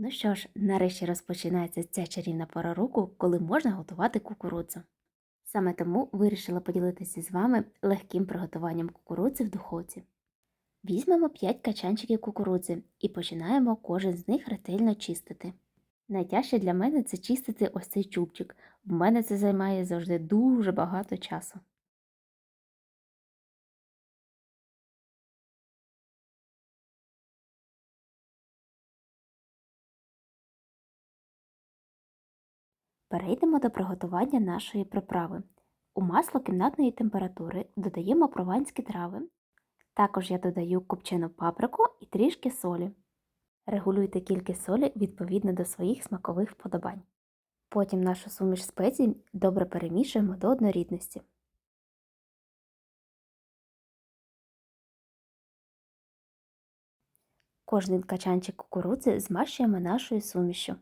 Ну що ж, нарешті розпочинається ця чарівна пора року, коли можна готувати кукурудзу. Саме тому вирішила поділитися з вами легким приготуванням кукурудзи в духовці. Візьмемо 5 качанчиків кукурудзи і починаємо кожен з них ретельно чистити. Найтяжче для мене це чистити ось цей чубчик. В мене це займає завжди дуже багато часу. Перейдемо до приготування нашої приправи. У масло кімнатної температури додаємо прованські трави. Також я додаю копчену паприку і трішки солі. Регулюйте кількість солі відповідно до своїх смакових вподобань. Потім нашу суміш спецій добре перемішуємо до однорідності. Кожний качанчик кукурудзи змащуємо нашою сумішю.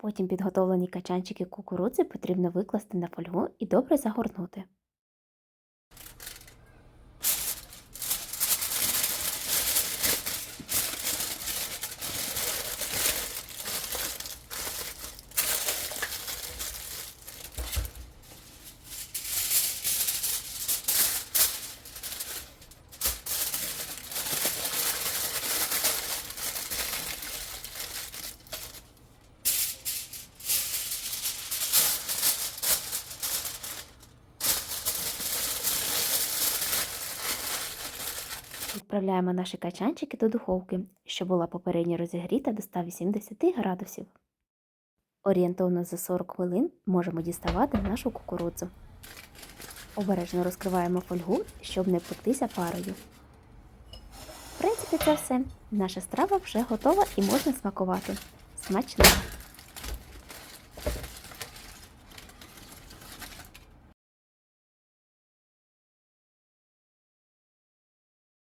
Потім підготовлені качанчики кукурудзи потрібно викласти на фольгу і добре загорнути. Відправляємо наші качанчики до духовки, що була попередньо розігріта до 180 градусів. Орієнтовно за 40 хвилин можемо діставати нашу кукурудзу. Обережно розкриваємо фольгу, щоб не пектися парою. В принципі, це все. Наша страва вже готова і можна смакувати. Смачного!